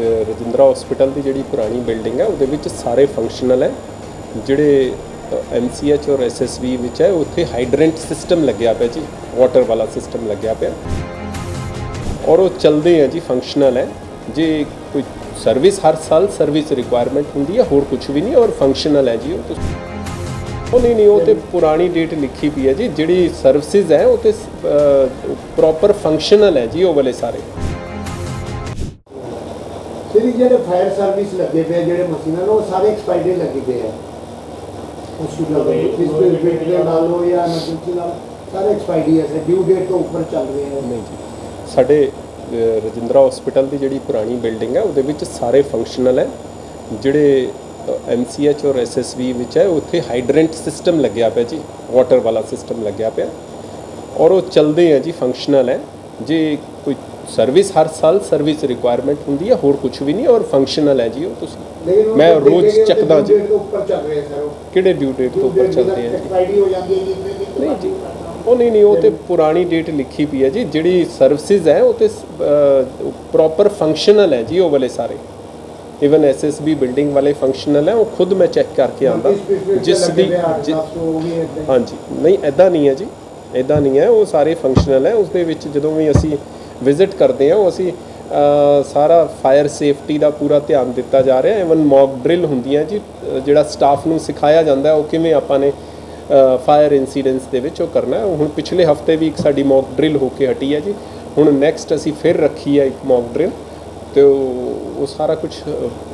Rajindra hospital ਦੀ ਜਿਹੜੀ ਪੁਰਾਣੀ building ਹੈ ਉਹਦੇ ਵਿੱਚ ਸਾਰੇ ਫੰਕਸ਼ਨਲ ਹੈ। ਜਿਹੜੇ ਐਮਸੀਐਚ ਔਰ ਐਸਐਸਵੀ ਵਿੱਚ ਹੈ ਉੱਥੇ ਹਾਈਡਰੈਂਟ ਸਿਸਟਮ ਲੱਗਿਆ ਪਿਆ ਜੀ ਵਾਟਰ ਵਾਲਾ ਸਿਸਟਮ ਲੱਗਿਆ ਪਿਆ। ਔਰ ਉਹ ਚੱਲਦੇ ਆ ਜੀ ਫੰਕਸ਼ਨਲ ਹੈ। ਜੇ ਕੋਈ ਸਰਵਿਸ ਹਰ ਸਾਲ ਸਰਵਿਸ ਰਿਕੁਆਇਰਮੈਂਟ ਹੁੰਦੀ ਹੈ ਹੋਰ ਕੁਝ ਵੀ ਨਹੀਂ ਔਰ ਫੰਕਸ਼ਨਲ ਹੈ ਜੀ ਉਹ ਉਹ ਨਹੀਂ ਨਹੀਂ ਉਹ ਤੇ ਪੁਰਾਣੀ ਡੇਟ ਲਿਖੀ ਪਈ ਹੈ ਜੀ ਜਿਹੜੀ ਸਰਵਿਸਿਜ਼ ਹੈ ਉਹ ਤੇ ਪ੍ਰੋਪਰ ਫੰਕਸ਼ਨਲ ਹੈ ਜੀ ਉਹ ਵਾਲੇ ਸਾਰੇ। ਸ੍ਰੀ ਜਿਹੜੇ ਫਾਇਰ ਸਰਵਿਸ ਲੱਗੇ ਪਏ ਆ, ਜਿਹੜੇ ਮਸ਼ੀਨਾਂ ਨੇ ਉਹ ਸਾਰੇ ਐਕਸਪਾਇਰੀ ਲੱਗੇ ਪਏ ਆ। ਹਸਪੀਟਲ ਦੇ ਵਿੱਚ ਇਸ ਬਿਲਡ ਦੇ ਨਾਲੋਂ ਜਾਂ ਐਮਰਜੈਂਸੀ ਨਾਲ ਸਾਰੇ ਐਕਸਪਾਇਰੀ ਹੈ ਡਿਊ ਡੇਟ ਤੋਂ ਉੱਪਰ ਚੱਲ ਰਹੇ ਆ। ਨਹੀਂ ਜੀ। ਸਾਡੇ ਅ, ਰਜਿੰਦਰਾ ਹਸਪੀਟਲ ਦੀ ਜਿਹੜੀ ਪੁਰਾਣੀ ਬਿਲਡਿੰਗ ਹੈ ਉਹਦੇ ਵਿੱਚ ਸਾਰੇ ਫੰਕਸ਼ਨਲ ਹੈ। ਜਿਹੜੇ ਐਮਸੀਐਚ ਔਰ ਐਸਐਸਵੀ ਵਿੱਚ ਹੈ ਉੱਥੇ ਹਾਈਡਰੈਂਟ ਸਿਸਟਮ ਲੱਗਿਆ ਪਿਆ ਜੀ ਵਾਟਰ ਵਾਲਾ ਸਿਸਟਮ ਲੱਗਿਆ ਪਿਆ। ਔਰ ਉਹ ਚੱਲਦੇ ਆ ਜੀ ਫੰਕਸ਼ਨਲ ਹੈ। ਜੇ ਕੋਈ ਸਰਵਿਸ ਹਰ ਸਾਲ ਸਰਵਿਸ ਰਿਕੁਆਇਰਮੈਂਟ ਹੁੰਦੀ ਹੈ ਹੋਰ ਕੁਝ ਵੀ ਨਹੀਂ ਔਰ ਫੰਕਸ਼ਨਲ ਹੈ ਜੀ ਉਹ ਤੁਸੀਂ। ਮੈਂ ਰੋਜ਼ ਚੱਕਦਾ ਜੀ। ਕਿਹੜੇ ਡਿਊ ਡੇਟ ਤੋਂ ਉੱਪਰ ਚੱਲਦੇ ਆ ਜੀ? ਨਹੀਂ ਜੀ। ਉਹ ਨਹੀਂ ਨਹੀਂ ਉਹ ਤੇ ਪੁਰਾਣੀ ਡੇਟ ਲਿਖੀ ਪਈ ਹੈ ਜੀ ਜਿਹੜੀ ਸਰਵਿਸਿਜ਼ ਹੈ ਉਹ ਤੇ ਪ੍ਰੋਪਰ ਫੰਕਸ਼ਨਲ ਹੈ ਜੀ ਉਹ ਵਾਲੇ ਸਾਰੇ। ਇਵਨ ਐਸਐਸਬੀ ਬਿਲਡਿੰਗ ਵਾਲੇ ਫੰਕਸ਼ਨਲ ਹੈ ਉਹ ਖੁਦ ਮੈਂ ਚੈੱਕ ਕਰਕੇ ਆਂਦਾ ਪਿਛਲੇ ਜਿਸ ਦੀ। ਹਾਂਜੀ। ਨਹੀਂ ਐਦਾਂ ਨਹੀਂ ਹੈ ਜੀ। ਐਦਾਂ ਨਹੀਂ ਹੈ ਉਹ ਸਾਰੇ ਫੰਕਸ਼ਨਲ ਹੈ ਉਸ ਦੇ ਵਿੱਚ ਜਦੋਂ ਵੀ ਅਸੀਂ ਵਿਜ਼ਿਟ ਕਰਦੇ ਹਾਂ ਉਹ ਅਸੀਂ ਸਾਰਾ ਫਾਇਰ ਸੇਫਟੀ ਦਾ ਪੂਰਾ ਧਿਆਨ ਦਿੱਤਾ ਜਾ ਰਿਹਾ। ਇਵਨ ਮੌਕ ਡਰਿਲ ਹੁੰਦੀਆਂ ਜੀ ਜਿਹੜਾ ਸਟਾਫ ਨੂੰ ਸਿਖਾਇਆ ਜਾਂਦਾ ਹੈ ਉਹ ਕਿਵੇਂ ਆਪਾਂ ਨੇ ਫਾਇਰ ਇਨਸੀਡੈਂਟਸ ਦੇ ਵਿੱਚ ਉਹ ਕਰਨਾ ਹੈ। ਹੁਣ ਪਿਛਲੇ ਹਫ਼ਤੇ ਵੀ ਇੱਕ ਸਾਡੀ ਮੌਕ ਡਰਿਲ ਹੋ ਕੇ ਹਟੀ ਹੈ ਜੀ। ਹੁਣ ਨੈਕਸਟ ਅਸੀਂ ਫਿਰ ਰੱਖੀ ਹੈ ਇੱਕ ਮੌਕ ਡਰਿਲ ਤੇ ਉਹ ਸਾਰਾ ਕੁਝ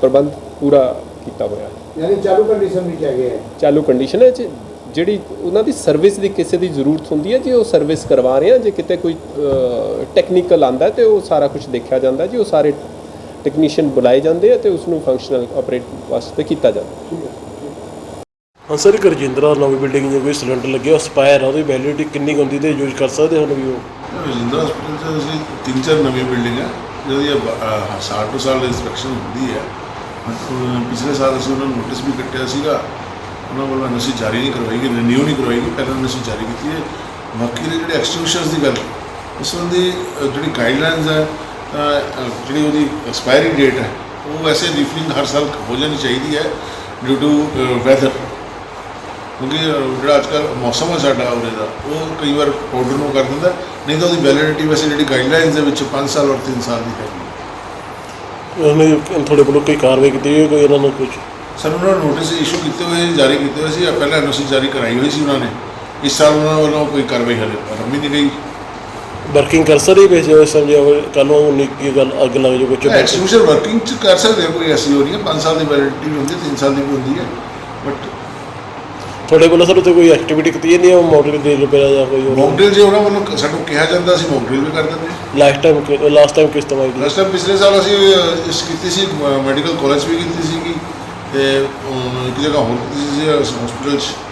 ਪ੍ਰਬੰਧ ਪੂਰਾ ਕੀਤਾ ਹੋਇਆ ਹੈ। ਯਾਨੀ ਚਾਲੂ ਕੰਡੀਸ਼ਨ ਵਿੱਚ ਆ ਚਾਲੂ ਕੰਡੀਸ਼ਨ ਹੈ ਜੀ। ਜਿਹੜੀ ਉਹਨਾਂ ਦੀ ਸਰਵਿਸ ਦੀ ਕਿਸੇ ਦੀ ਜ਼ਰੂਰਤ ਹੁੰਦੀ ਹੈ ਜੀ ਉਹ ਸਰਵਿਸ ਕਰਵਾ ਰਹੇ ਆ ਜੇ ਕਿਤੇ ਕੋਈ ਟੈਕਨੀਕਲ ਆਂਦਾ ਤੇ ਉਹ ਸਾਰਾ ਕੁਝ ਦੇਖਿਆ ਜਾਂਦਾ ਜੀ ਉਹ ਸਾਰੇ ਟੈਕਨੀਸ਼ੀਅਨ ਬੁਲਾਏ ਜਾਂਦੇ ਆ ਤੇ ਉਸ ਨੂੰ ਫੰਕਸ਼ਨਲ ਆਪਰੇਟ ਵਾਸਤੇ ਕੀਤਾ ਜਾਂਦਾ ਹਾਂ। ਸਰ ਇੱਕ ਰਜਿੰਦਰਾ ਨਵੀਂ ਬਿਲਡਿੰਗ ਦੇ ਕੋਈ ਸਿਲੰਡਰ ਲੱਗਿਆ ਐਕਸਪਾਇਰ ਆ ਉਹਦੀ ਵੈਲਿਡਿਟੀ ਕਿੰਨੀ ਕੁ ਹੁੰਦੀ ਤੇ ਯੂਜ਼ ਕਰ ਸਕਦੇ ਹੁਣ ਵੀ ਉਹ? ਰਜਿੰਦਰਾ ਹਸਪੀਟਲ 'ਚ ਅਸੀਂ ਤਿੰਨ ਚਾਰ ਨਵੀਂ ਬਿਲਡਿੰਗ ਹੈ ਜਿਹਦੀ ਸਾਲ ਤੋਂ ਸਾਲ ਇਨਸਪੈਕਸ਼ਨ ਹੁੰਦੀ ਹੈ। ਪਿਛਲੇ ਸਾਲ ਅਸੀਂ ਉਹਨਾਂ ਨੂੰ ਨੋਟਿਸ ਵੀ ਕੱਟਿਆ ਸੀਗਾ ਉਹਨਾਂ ਵੱਲੋਂ ਐਨਓਸੀ ਜਾਰੀ ਨਹੀਂ ਕਰਵਾਈ ਗਈ ਰਿਨਿਊ ਨਹੀਂ ਕਰਵਾਈ ਗਈ, ਪਹਿਲਾਂ ਐਨਓਸੀ ਜਾਰੀ ਕੀਤੀ ਹੈ। ਬਾਕੀ ਦੇ ਜਿਹੜੇ ਐਕਸਟੈਂਸ਼ਨਸ ਦੀ ਗੱਲ ਉਸ ਸੰਬੰਧੀ ਜਿਹੜੀ ਗਾਈਡਲਾਈਨਸ ਹੈ ਜਿਹੜੀ ਉਹਦੀ ਐਕਸਪਾਇਰੀ ਡੇਟ ਹੈ, ਉਹ ਵੈਸੇ ਰੀਫਿਲਿੰਗ ਹਰ ਸਾਲ ਹੋ ਜਾਣੀ ਚਾਹੀਦੀ ਹੈ ਡਿਊ ਟੂ ਵੈਦਰ ਕਿਉਂਕਿ ਜਿਹੜਾ ਅੱਜ ਕੱਲ੍ਹ ਮੌਸਮ ਹੈ ਸਾਡਾ ਉਰੇ ਦਾ, ਉਹ ਕਈ ਵਾਰ ਪਾਊਡਰ ਨੂੰ ਕਰ ਦਿੰਦਾ, ਨਹੀਂ ਤਾਂ ਉਹਦੀ ਵੈਲਿਡਿਟੀ ਵੈਸੇ ਜਿਹੜੀ ਗਾਈਡਲਾਈਨਸ ਦੇ ਵਿੱਚ 5 ਸਾਲ ਔਰ 3 ਸਾਲ ਦੀ ਹੈਗੀ ਹੈ। ਉਹਨੇ ਤੁਹਾਡੇ ਵੱਲੋਂ ਕੋਈ ਕਾਰਵਾਈ ਕੀਤੀ ਹੋਈ ਕੋਈ ਇਹਨਾਂ ਨੂੰ ਕੁਝ ਸਾਨੂੰ ਉਹਨਾਂ ਨੇ ਨੋਟਿਸ ਇਸ਼ੂ ਕੀਤੇ ਹੋਏ ਜਾਰੀ ਕੀਤੇ ਹੋਏ ਸੀ। ਜਾਂ ਪਹਿਲਾਂ ਐਨਓਸੀ ਜਾਰੀ ਕਰਾਈ ਹੋਈ ਸੀ ਉਹਨਾਂ ਨੇ। ਇਸ ਸਾਲ ਉਹਨਾਂ ਵੱਲੋਂ ਕੋਈ ਕਾਰਵਾਈ ਹਲੇ ਰੰਮੀ ਨਹੀਂ ਗਈ। ਵਰਕਿੰਗ ਕਰ ਸਕਦੇ ਵੇ ਜੇ ਸਮਝਿਆ ਕੱਲ ਨੂੰ ਨਿੱਕੀ ਗੱਲ ਅੱਗ ਲੱਗ ਜਾਵੇ ਕੁਝ ਐਕਸਟੀਬਿਸ਼ਨ ਵਰਕਿੰਗ ਚ ਕਰ ਸਕਦੇ ਹੋ ਕੋਈ ਐਸੀ ਹੋ ਨਹੀਂ ਹੈ। 5 ਸਾਲ ਦੀ ਵੈਲਿਡਿਟੀ ਵੀ ਹੁੰਦੀ ਹੈ 3 ਸਾਲ ਦੀ ਵੀ ਹੁੰਦੀ ਹੈ। ਬਟ ਤੁਹਾਡੇ ਵੱਲੋਂ ਸਰ ਉੱਤੇ ਕੋਈ ਐਕਟੀਵਿਟੀ ਕੀਤੀ ਜਾਂਦੀ ਹੈ ਮਾਡਲ ਦੇ ਰਿਪੇਅਰ ਜਾਂ ਕੋਈ ਮੌਕਡਿਲ ਜੇ ਉਹਨਾਂ ਵੱਲੋਂ ਸਾਨੂੰ ਕਿਹਾ ਜਾਂਦਾ ਸੀ ਮੌਕਡਿਲ ਵੀ ਕਰ ਦਿੰਦੇ ਲਾਸਟ ਟਾਈਮ ਲਾਸਟ ਟਾਈਮ ਕਿਸ ਤਰ੍ਹਾਂ ਹੋਈ ਲਾਸਟ ਟਾਈਮ ਪਿਛਲੇ ਸਾਲ ਅਸੀਂ ਇਸ ਕੀਤੀ ਸੀ ਮੈਡੀਕਲ ਕਾਲਜ ਵੀ ਕੀਤੀ ਸੀਗੀ। ਤੇ ਅਮ, ਇੱਕ ਜਗ੍ਹਾ ਹੋਰ ਕੀਤੀ ਸੀ ਹਸਪੀਟਲ 'ਚ